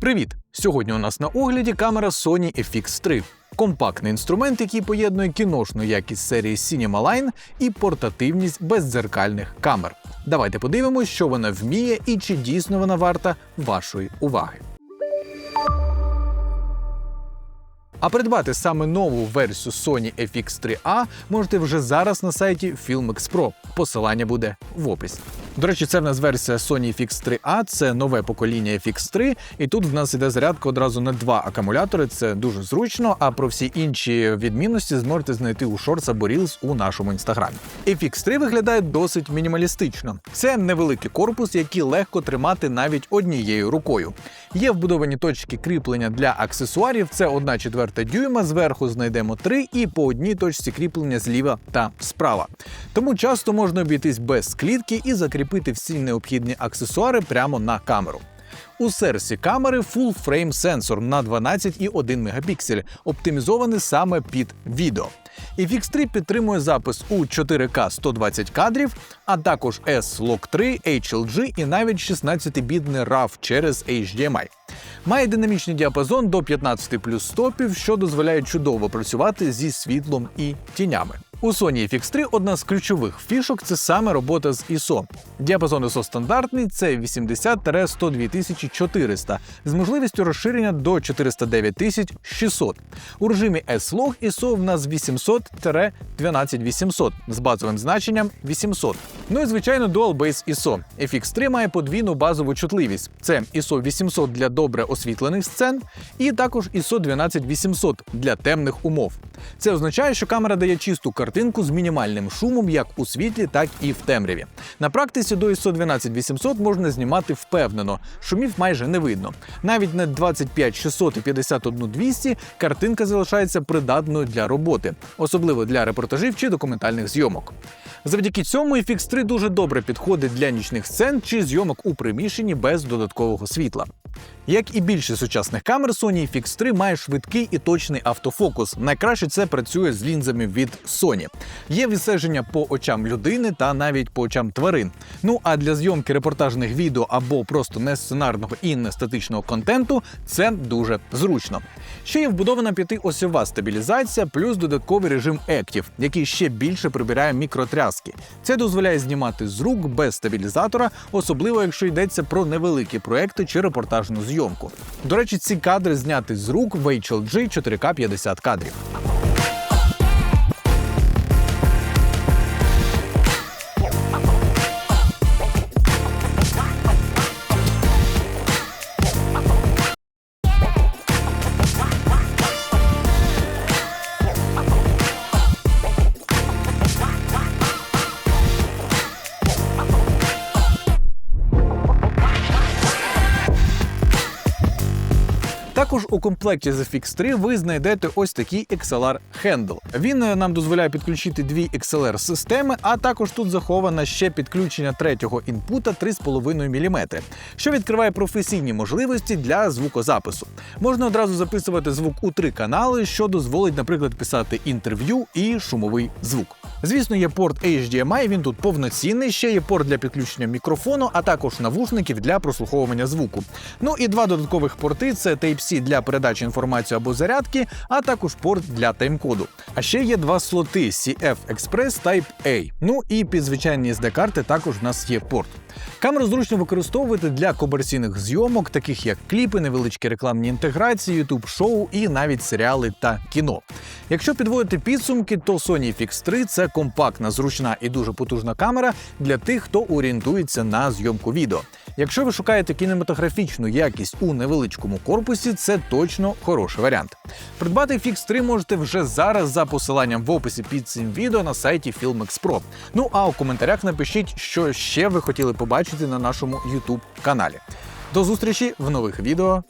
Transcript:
Привіт! Сьогодні у нас на огляді камера Sony FX3. Компактний інструмент, який поєднує кіношну якість серії Cinema Line і портативність бездзеркальних камер. Давайте подивимось, що вона вміє і чи дійсно вона варта вашої уваги. А придбати саме нову версію Sony FX3A можете вже зараз на сайті Filmex Pro. Посилання буде в описі. До речі, це в нас версія Sony FX3A, це нове покоління FX3, і тут в нас іде зарядка одразу на два акумулятори. Це дуже зручно. А про всі інші відмінності зможете знайти у Shorts або Reels у нашому інстаграмі. FX3 виглядає досить мінімалістично. Це невеликий корпус, який легко тримати навіть однією рукою. Є вбудовані точки кріплення для аксесуарів. Це 1 четверта дюйма. Зверху знайдемо три, і по одній точці кріплення зліва та справа. Тому часто можна обійтись без клітки і закріпити всі необхідні аксесуари прямо на камеру. У серці камери Full Frame сенсор на 12,1 мегапіксель, оптимізований саме під відео. FX3 підтримує запис у 4К 120 кадрів, а також S-Log 3, HLG і навіть 16-бітний RAW через HDMI. Має динамічний діапазон до 15 плюс стопів, що дозволяє чудово працювати зі світлом і тінями. У Sony FX3 одна з ключових фішок це саме робота з ISO. Діапазон ISO стандартний це 80-102 400 з можливістю розширення до 409 600. У режимі S-Log ISO в нас 800-12800 з базовим значенням 800. Ну і звичайно Dual Base ISO. FX3 має подвійну базову чутливість. Це ISO 800 для добре освітлених сцен, і також ISO 12800 для темних умов. Це означає, що камера дає чисту картинку з мінімальним шумом як у світлі, так і в темряві. На практиці до ISO 12600 можна знімати впевнено, шумів майже не видно. Навіть на 25600 і 51200 картинка залишається придатною для роботи, особливо для репортажів чи документальних зйомок. Завдяки цьому FX3 дуже добре підходить для нічних сцен чи зйомок у приміщенні без додаткового світла. Як і більшість сучасних камер, Sony FX3 має швидкий і точний автофокус. Найкраще це працює з лінзами від Sony. Є відстеження по очам людини та навіть по очам тварин. Ну а для зйомки репортажних відео або просто не сценарного і не статичного контенту це дуже зручно. Ще є вбудована п'ятиосьова стабілізація, плюс додатковий режим Active, який ще більше прибирає мікротряски. Це дозволяє знімати з рук без стабілізатора, особливо якщо йдеться про невеликі проекти чи репортажну зйомку. До речі, ці кадри зняти з рук в HLG 4К 50 кадрів. Також у комплекті з FX3 ви знайдете ось такий XLR Handle. Він е, нам дозволяє підключити дві XLR системи, а також тут заховано ще підключення третього інпута 3,5 мм, що відкриває професійні можливості для звукозапису. Можна одразу записувати звук у три канали, що дозволить, наприклад, писати інтерв'ю і шумовий звук. Звісно, є порт HDMI, він тут повноцінний, ще є порт для підключення мікрофону, а також навушників для прослуховування звуку. Ну і два додаткових порти це Type-C для передачі інформації або зарядки, а також порт для тайм-коду. А ще є два слоти CF Express Type A. Ну і під звичайні SD-карти також в нас є порт. Камеру зручно використовувати для комерційних зйомок, таких як кліпи, невеличкі рекламні інтеграції, youtube шоу і навіть серіали та кіно. Якщо підводити підсумки, то Sony FX3 це компактна, зручна і дуже потужна камера для тих, хто орієнтується на зйомку відео. Якщо ви шукаєте кінематографічну якість у невеличкому корпусі, це точно хороший варіант. Придбати FX3 можете вже зараз за посиланням в описі під цим відео на сайті Filmex Pro. Ну а у коментарях напишіть, що ще ви хотіли побачити на нашому YouTube каналі. До зустрічі в нових відео.